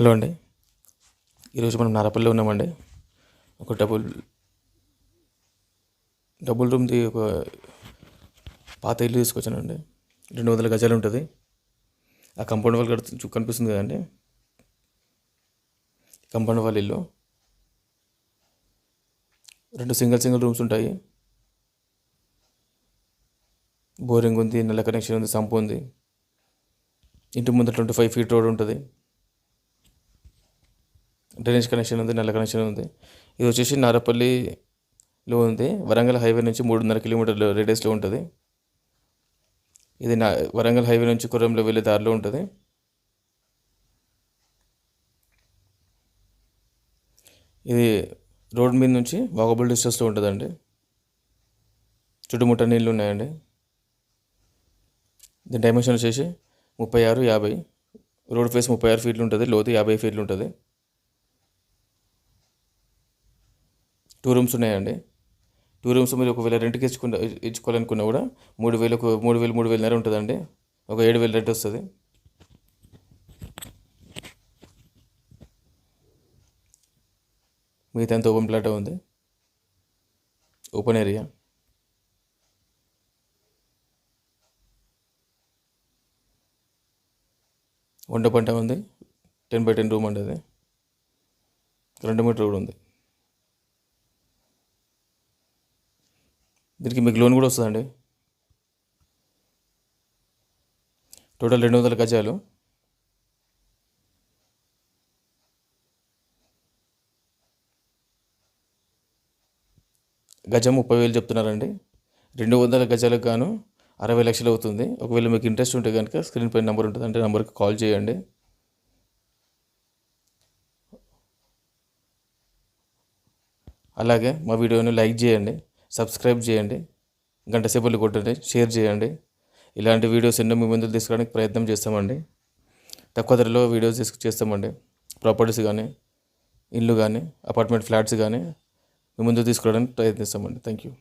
Hello అండి. ఈరోజు మనం నారపల్లిలో ఉన్నామండి. ఒక డబుల్ డబుల్ రూమ్ది ఒక పాత ఇల్లు తీసుకొచ్చానండి. రెండు వందల గజాలు ఉంటుంది. ఆ కంపౌండ్ వాల్ కడుతు కనిపిస్తుంది కదండి. కంపౌండ్ వాళ్ళ ఇల్లు. రెండు సింగిల్ సింగిల్ రూమ్స్ ఉంటాయి. బోరింగ్ ఉంది నల్ల కనెక్షన్ ఉంది సంపు ఉంది. ఇంటి ముందు ట్వంటీ ఫైవ్ ఫీట్ రోడ్ ఉంటుంది. డ్రైనేజ్ కనెక్షన్ ఉంది నల్ల కనెక్షన్ ఉంది. ఇది వచ్చేసి నారపల్లిలో ఉంది. వరంగల్ హైవే నుంచి మూడున్నర కిలోమీటర్ల రేడియస్లో ఉంటుంది. ఇది నా వరంగల్ హైవే నుంచి కుర్రంలో వెళ్ళే దారిలో ఉంటుంది. ఇది రోడ్ మీద నుంచి వాకబుల్ డిస్టెన్స్లో ఉంటుందండి. చుట్టుముట్ట నీళ్ళు ఉన్నాయండి. దీని డైమెన్షన్ వచ్చేసి ముప్పై ఆరు యాభై. రోడ్ ఫేస్ ముప్పై ఆరు ఫీట్లు ఉంటుంది లోతు యాభై ఫీట్లు ఉంటుంది. టూ రూమ్స్ ఉన్నాయండి. టూ రూమ్స్ మీరు ఒకవేళ రెంట్కి ఇచ్చుకున్న ఇచ్చుకోవాలనుకున్నా కూడా మూడు వేలకు మూడు వేలు మూడు వేలన్నర ఉంటుందండి. ఒక ఏడు వేలు రెంట్ వస్తుంది. మిగతా ఎంత ఓపెన్ ప్లాట్ ఉంది. Open area. వంట పంట ఉంది. టెన్ బై టెన్ రూమ్ అండి అది. రెండు మీటర్ కూడా ఉంది. దీనికి మీకు లోన్ కూడా వస్తుందండి. టోటల్ రెండు వందల గజాలు. గజం ముప్పై వేలు చెప్తున్నారండి. రెండు వందల గజాలకు గాను అరవై లక్షలు అవుతుంది. ఒకవేళ మీకు ఇంట్రెస్ట్ ఉంటే కనుక స్క్రీన్ పైన నెంబర్ ఉంటుంది. అంటే నెంబర్కి కాల్ చేయండి. అలాగే మా వీడియోని లైక్ చేయండి. సబ్స్క్రైబ్ చేయండి గంట సేపులు కొట్టండి షేర్ చేయండి. ఇలాంటి వీడియోస్ ఎన్నో మీ ముందు తీసుకురావడానికి ప్రయత్నం చేస్తామండి. తక్కువ ధరలో వీడియోస్ తీసుకు చేస్తామండి. ప్రాపర్టీస్ కానీ ఇల్లు కానీ అపార్ట్మెంట్ ఫ్లాట్స్ కానీ మీ ముందు తీసుకురావడానికి ప్రయత్నిస్తామండి. Thank you